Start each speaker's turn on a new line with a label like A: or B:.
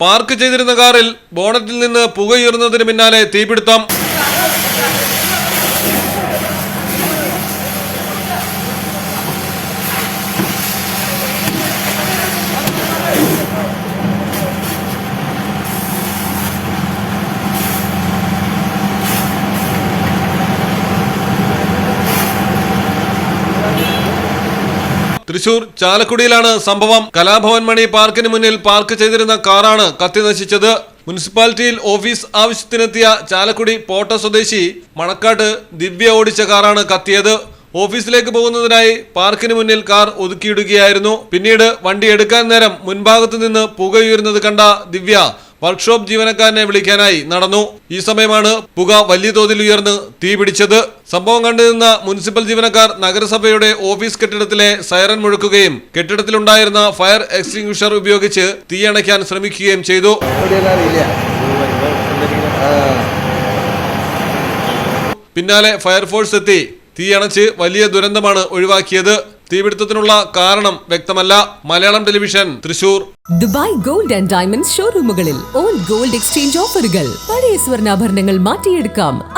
A: Park ചെയ്തിരുന്ന കാറിൽ ബോണറ്റിൽ നിന്ന് പുകയുയർന്നതിന് പിന്നാലെ തീപിടുത്തം. തൃശൂർ ചാലക്കുടിയിലാണ് സംഭവം. കലാഭവൻ മണി പാർക്കിന് മുന്നിൽ പാർക്ക് ചെയ്തിരുന്ന കാറാണ് കത്തി നശിച്ചത്. മുനിസിപ്പാലിറ്റിയിൽ ഓഫീസ് ആവശ്യത്തിനെത്തിയ ചാലക്കുടി പോട്ട സ്വദേശി മണക്കാട്ട് ദിവ്യ ഓടിച്ച കാറാണ് കത്തിയത്. ഓഫീസിലേക്ക് പോകുന്നതിനായി പാർക്കിന് മുന്നിൽ കാർ ഒതുക്കിയിടുകയായിരുന്നു. പിന്നീട് വണ്ടി എടുക്കാൻ നേരം മുൻഭാഗത്തു നിന്ന് പുകയുയരുന്നത് കണ്ട ദിവ്യ വർക്ക്ഷോപ്പ് ജീവനക്കാരനെ വിളിക്കാനായി നടന്നു. ഈ സമയമാണ് പുക വലിയ തോതിൽ ഉയർന്ന് തീപിടിച്ചത് സംഭവം കണ്ടുനിന്ന മുനിസിപ്പൽ ജീവനക്കാർ നഗരസഭയുടെ ഓഫീസ് കെട്ടിടത്തിലെ സൈറൻ മുഴക്കുകയും കെട്ടിടത്തിലുണ്ടായിരുന്ന ഫയർ എക്സ്റ്റിംഗ്വിഷർ ഉപയോഗിച്ച് തീയണയ്ക്കാൻ ശ്രമിക്കുകയും ചെയ്തു. പിന്നാലെ ഫയർഫോഴ്സ് എത്തി. തീയണച്ച് വലിയ ദുരന്തമാണ് ഒഴിവാക്കിയത്. തീപിടുത്തത്തിനുള്ള കാരണം വ്യക്തമല്ല. Malayalam television Thrissur.
B: Dubai gold and diamond ഷോറൂമുകളിൽ old gold exchange ഓഫറുകൾ. പഴയ സ്വർണാഭരണങ്ങൾ മാറ്റിയെടുക്കാം.